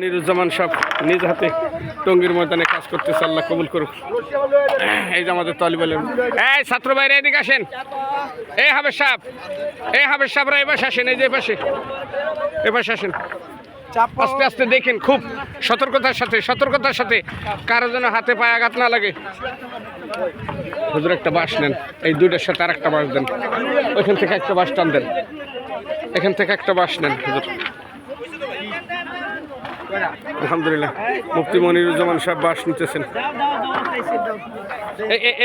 নিরুজ্জামান সব নিজ হাতে টঙ্গির ময়দানে কাজ করতেছে, আল্লাহ কবুল করুক। এই যে আমাদের তলিবাল এই ছাত্র ভাইরা, এদিকে আসেন। এই হাবের সাপ এই হাবের সাহেবরা এ পাশে আসেন, এই যে এ পাশে। এ পাশে আসেন। আস্তে আস্তে দেখেন খুব সতর্কতার সাথে সতর্কতার সাথে কারও যেন হাতে পায়ে আঘাত না লাগে। হুজুর, একটা বাস নেন। এই দুইটার সাথে আর একটা বাঁশ দেন। ওইখান থেকে একটা বাঁশ টান দেন। এখান থেকে একটা বাস নেন, হুজুর। আলহামদুলিল্লাহ। মুফতি মনিরুজ্জামান সাহেব বাস নিতেছেন।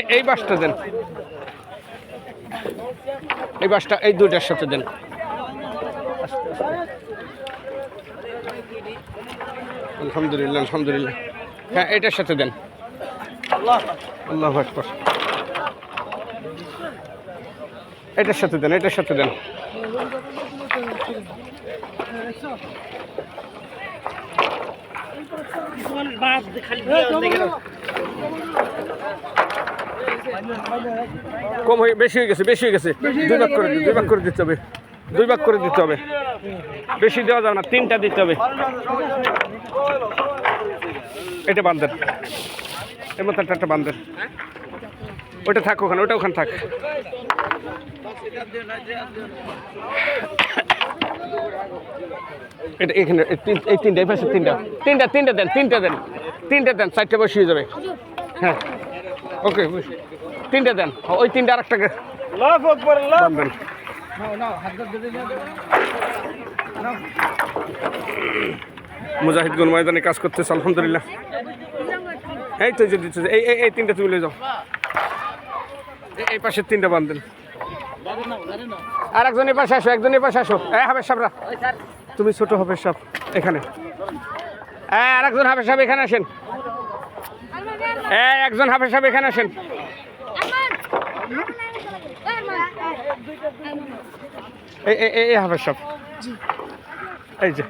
এই- বাসটা দেন। এই বাসটা এই দুইটার সাথে দেন। আলহামদুলিল্লাহ আলহামদুলিল্লাহ। হ্যাঁ এটার সাথে দেন। আল্লাহ আকবর। এটার সাথে দেন, এটার সাথে দেন। কম হয়ে বেশি হয়ে গেছে বেশি হয়ে গেছে। দুই ভাগ করে দুই ভাগ করে দিতে হবে। দুই ভাগ করে দিতে হবে। বেশি দেওয়া যাবে না তিনটা দিতে হবে। এটা বান্ধেন এর মতো একটা বান্ধেন ওটা থাক ওখানে ওটা ওখানে থাক। এটা এখানে এই তিনটা এই পাশে তিনটা। তিনটা তিনটা দেন তিনটা দেন। তিনটা দেন চারটে বসে যাবে। হ্যাঁ। ওকে তিনটা দেন। ওই তিনটা আর একটা বান্ধেন মুজাহিদগুন ময়দানে কাজ করতেছে আলহামদুলিল্লাহ। এই তো যদি এই এই তিনটা তুলে যাও। এই- এই পাশের তিনটা বান্ধেন আর একজন এ পাশে আসো একজন এ পাশে আসো। এই হাবের সাবরা। তুমি ছোট হাবের সাপ এখানে। এই আর একজন হাবের সাহেব এখানে আসেন। এই একজন হাবের সাহেব এখানে আসেন। এই হাবের সাপ এই যে।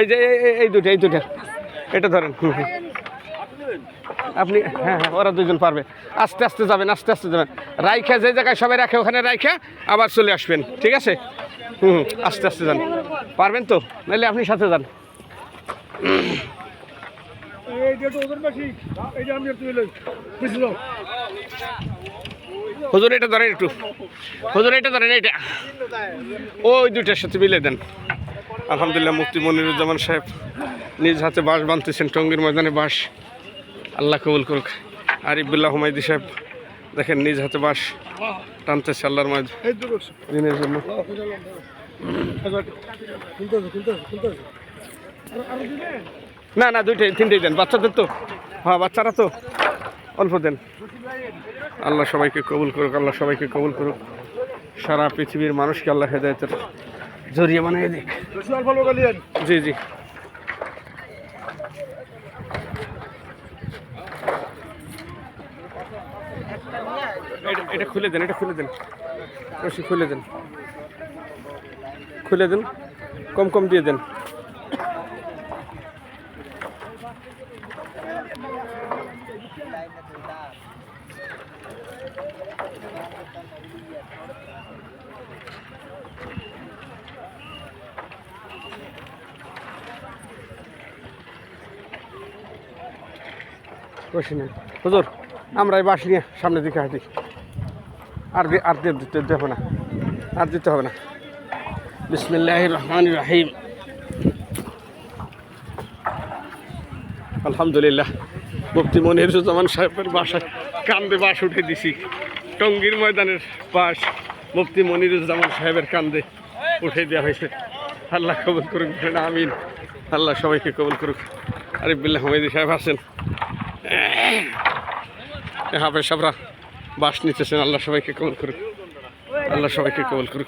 এই যে এই দুটো এই দুটো এটা ধরেন হুম, হুম। আপনি হ্যাঁ হ্যাঁ ওরা দুজন পারবে। আস্তে আস্তে যাবেন আস্তে আস্তে যাবেন। রাইখা যে জায়গায় সবাই রাখে ওখানে রাইখা আবার চলে আসবেন ঠিক আছে? হুম হুম, আস্তে আস্তে যান। পারবেন তো? নাহলে আপনি সাথে যান। হুজুর এটা ধরেন একটু। হুজুর এটা ধরেন এটা ওই দুইটার সাথে মিলে দেন। আলহামদুলিল্লাহ মুফতি মনিরুজ্জামান সাহেব নিজ হাতে বাঁশ বাঁধতেছেন টঙ্গীর ময়দানে বাঁশ। আল্লাহ কবুল করুক। আরিফুল্লাহ হুমায়দি সাহেব দেখেন নিজ হাতে বাঁশ টানতেছে আল্লাহর ময়দ দিনের জন্য। না না দুইটাই তিনটেই দেন। বাচ্চাদের তো? হ্যাঁ বাচ্চারা তো? অল্প দেন। আল্লাহ সবাইকে কবুল করুক আল্লাহ সবাইকে কবুল করুক। সারা পৃথিবীর মানুষকে আল্লাহ হেদায়তের জরিয়ে বানিয়ে দিক। জি জি। এটা- খুলে দেন, এটা খুলে দেন। রশি খুলে দেন। খুলে দেন, কম কম দিয়ে দেন। রশি নেন। হুজুর, আমরা এই বাঁশ নিয়ে সামনের দিকে হাঁটি। আর আর দিতে দেবো না, আর দিতে হবে না। বিসমিল্লাহ রহমান রাহিম আলহামদুলিল্লাহ, মুফতি মনিরুজ্জামান সাহেবের বাসায় কান্দে বাস উঠে দিছি। টঙ্গীর ময়দানের বাস মুফতি মনিরুজ্জামান সাহেবের কান্দে উঠে দেওয়া হয়েছে। আল্লাহ কবুল করুক আমিন। আল্লাহ সবাইকে কবুল করুক। আরিফুল্লাহ হামিদি সাহেব আছেন। হাফেজ সাবরা। বাস নিতেছেন আল্লাহ সবাইকে কবল করুক। আল্লাহ সবাইকে কবল করুক।